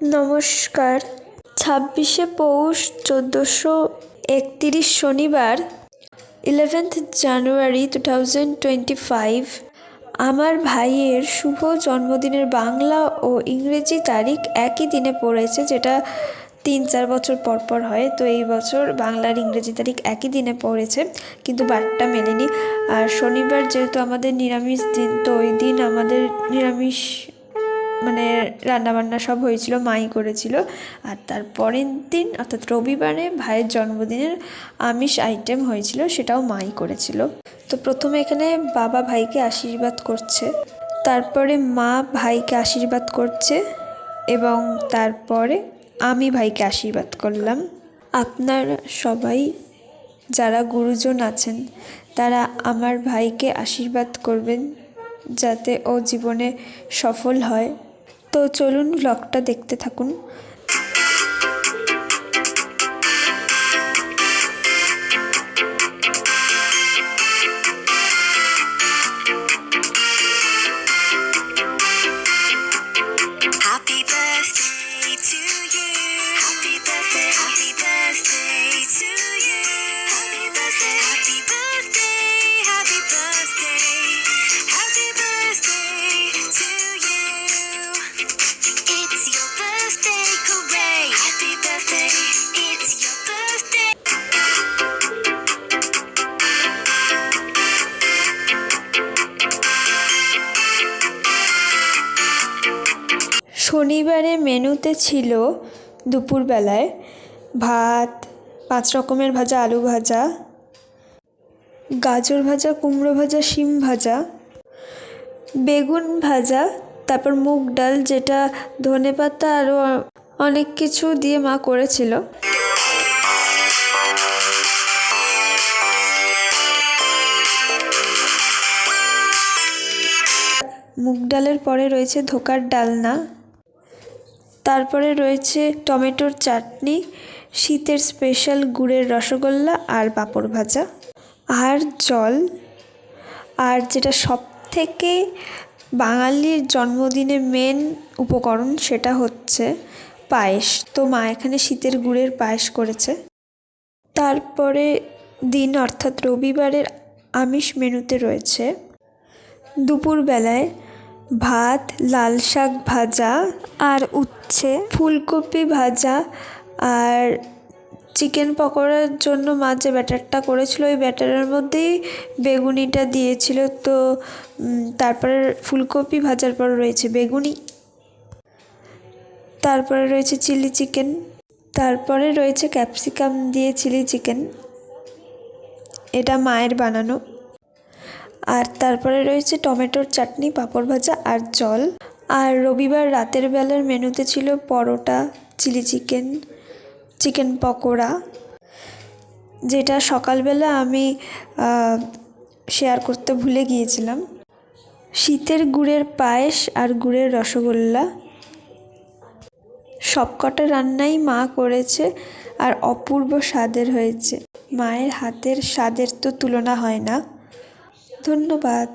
নমস্কার। ছাব্বিশে পৌষ চোদ্দোশো একতিরিশ শনিবার eleventh January two thousand twenty five আমার ভাইয়ের শুভ জন্মদিনের বাংলা ও ইংরেজি তারিখ একই দিনে পড়েছে, যেটা তিন চার বছর পর পর হয়। তো এই বছর বাংলার ইংরেজি তারিখ একই দিনে পড়েছে, কিন্তু বারটা মেলেনি। আর শনিবার যেহেতু আমাদের নিরামিষ দিন, তো ওই দিন আমাদের নিরামিষ মানে রান্নাবান্না সব হয়েছিল, মাই করেছিল। আর তার পরের দিন, অর্থাৎ রবিবারে ভাইয়ের জন্মদিনের আমিষ আইটেম হয়েছিল, সেটাও মাই করেছিল। তো প্রথমে এখানে বাবা ভাইকে আশীর্বাদ করছে, তারপরে মা ভাইকে আশীর্বাদ করছে, এবং তারপরে আমি ভাইকে আশীর্বাদ করলাম। আপনারা সবাই যারা গুরুজন আছেন, তারা আমার ভাইকে আশীর্বাদ করবেন, যাতে ও জীবনে সফল হয়। তো চলুন ব্লগটা দেখতে থাকুন। শনিবারে মেনুতে ছিল দুপুরবেলায় ভাত, পাঁচ রকমের ভাজা, আলু ভাজা, গাজর ভাজা, কুমড়ো ভাজা, শিম ভাজা, বেগুন ভাজা, তারপর মুগ ডাল যেটা ধনে পাতা আরও অনেক কিছু দিয়ে মা করেছিল। মুগ ডালের পরে রয়েছে ধোকার ডালনা। তারপরে রয়েছে টমেটোর চাটনি, শীতের স্পেশাল গুড়ের রসগোল্লা আর পাঁপড় ভাজা, আর জল। আর যেটা সব থেকে বাঙালির জন্মদিনে মেন উপকরণ সেটা হচ্ছে পায়েস। তো মা এখানে শীতের গুড়ের পায়েস করেছে। তারপরে দিন অর্থাৎ রবিবারের আমিষ মেনুতে রয়েছে দুপুরবেলায় ভাত, লাল শাক ভাজা আর উচ্ছে, ফুলকপি ভাজা আর চিকেন পকোড়ার জন্য মা যে ব্যাটারটা করেছিল, ওই ব্যাটারের মধ্যেই বেগুনিটা দিয়েছিল। তো তারপরে ফুলকপি ভাজার পর রয়েছে বেগুনি, তারপরে রয়েছে চিলি চিকেন, তারপরে রয়েছে ক্যাপসিকাম দিয়ে চিলি চিকেন। এটা মায়ের বানানো। আর তারপরে রয়েছে টমেটোর চাটনি, পাঁপড় ভাজা আর জল। আর রবিবার রাতের বেলার মেনুতে ছিল paratha, chilli chicken chicken pakora, যেটা সকালবেলা আমি শেয়ার করতে ভুলে গিয়েছিলাম। শীতের গুড়ের পায়েস আর গুড়ের রসগোল্লা। সবকটা রান্নাই মা করেছে আর অপূর্ব স্বাদের হয়েছে। মায়ের হাতের স্বাদের তো তুলনা হয় না। ধন্যবাদ।